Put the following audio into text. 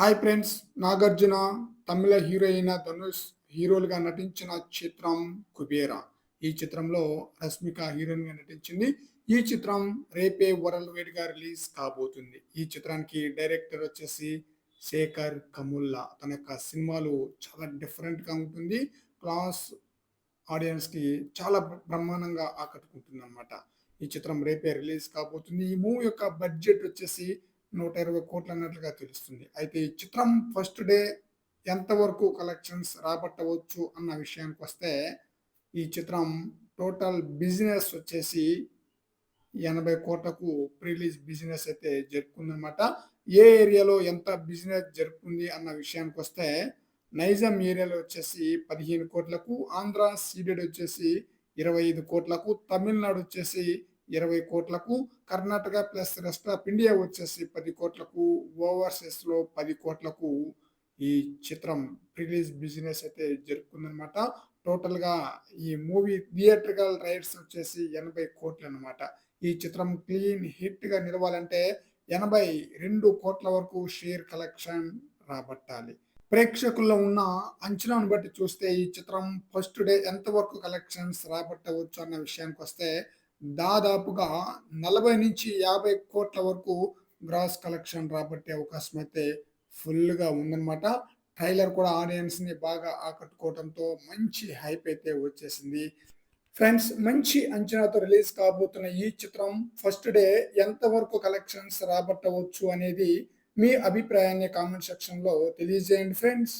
Hi friends Nagarjuna Tamil hero అయిన ధనుష్ హీరోలుగా నటించిన చిత్రం కుబేరా. ఈ చిత్రంలో రష్మిక హీరోయిన్గా నటించింది. ఈ చిత్రం రేపే వరల్డ్ వైడ్గా రిలీజ్ కాబోతుంది. ఈ చిత్రానికి డైరెక్టర్ వచ్చేసి శేఖర్ కముల్లా. తన యొక్క సినిమాలు చాలా డిఫరెంట్గా ఉంటుంది. క్లాస్ ఆడియన్స్కి చాలా బ్రహ్మాండంగా ఆకట్టుకుంటుంది అనమాట ఈ చిత్రం రేపే రిలీజ్ కాబోతుంది. ఈ మూవీ యొక్క బడ్జెట్ వచ్చేసి నూట ఇరవై కోట్లు అన్నట్లుగా తెలుస్తుంది. అయితే ఈ చిత్రం ఫస్ట్ డే ఎంతవరకు కలెక్షన్స్ రాబట్టవచ్చు అన్న విషయానికి వస్తే ఈ చిత్రం టోటల్ బిజినెస్ వచ్చేసి ఎనభై కోట్లకు ప్రీలీజ్ బిజినెస్ అయితే జరుపుకుందనమాట ఏ ఏరియాలో ఎంత బిజినెస్ జరుపుకుంది అన్న విషయానికి వస్తే నైజం ఏరియాలో వచ్చేసి పదిహేను కోట్లకు ఆంధ్ర సీడెడ్ వచ్చేసి ఇరవై ఐదు కోట్లకు తమిళనాడు వచ్చేసి ఇరవై కోట్లకు Karnataka plus rest of India వచ్చేసి పది కోట్లకు ఓవర్సీస్లో పది కోట్లకు ఈ చిత్రం రిలీజ్ బిజినెస్ అయితే జరుపుకుందనమాట టోటల్గా ఈ మూవీ థియేట్రికల్ రైట్స్ వచ్చేసి ఎనభై కోట్లు అనమాట ఈ చిత్రం క్లీన్ హిట్గా నిలవాలంటే ఎనభై రెండు కోట్ల వరకు షేర్ కలెక్షన్ రాబట్టాలి. ప్రేక్షకుల్లో ఉన్న అంచనాను బట్టి చూస్తే ఈ చిత్రం ఫస్ట్ డే ఎంతవరకు కలెక్షన్స్ రాబట్టవచ్చు అన్న విషయానికి వస్తే దాదాపుగా నలభై నుంచి యాభై కోట్ల వరకు గ్రాస్ కలెక్షన్ రాబట్టే అవకాశం అయితే ఫుల్గా ఉందన్నమాట. ట్రైలర్ కూడా ఆడియన్స్ని బాగా ఆకట్టుకోవడంతో మంచి హైప్ అయితే వచ్చేసింది. ఫ్రెండ్స్ మంచి అంచనాతో రిలీజ్ కాబోతున్న ఈ చిత్రం ఫస్ట్ డే ఎంతవరకు కలెక్షన్స్ రాబట్టవచ్చు అనేది మీ అభిప్రాయాన్ని కామెంట్ సెక్షన్లో తెలియజేయండి ఫ్రెండ్స్.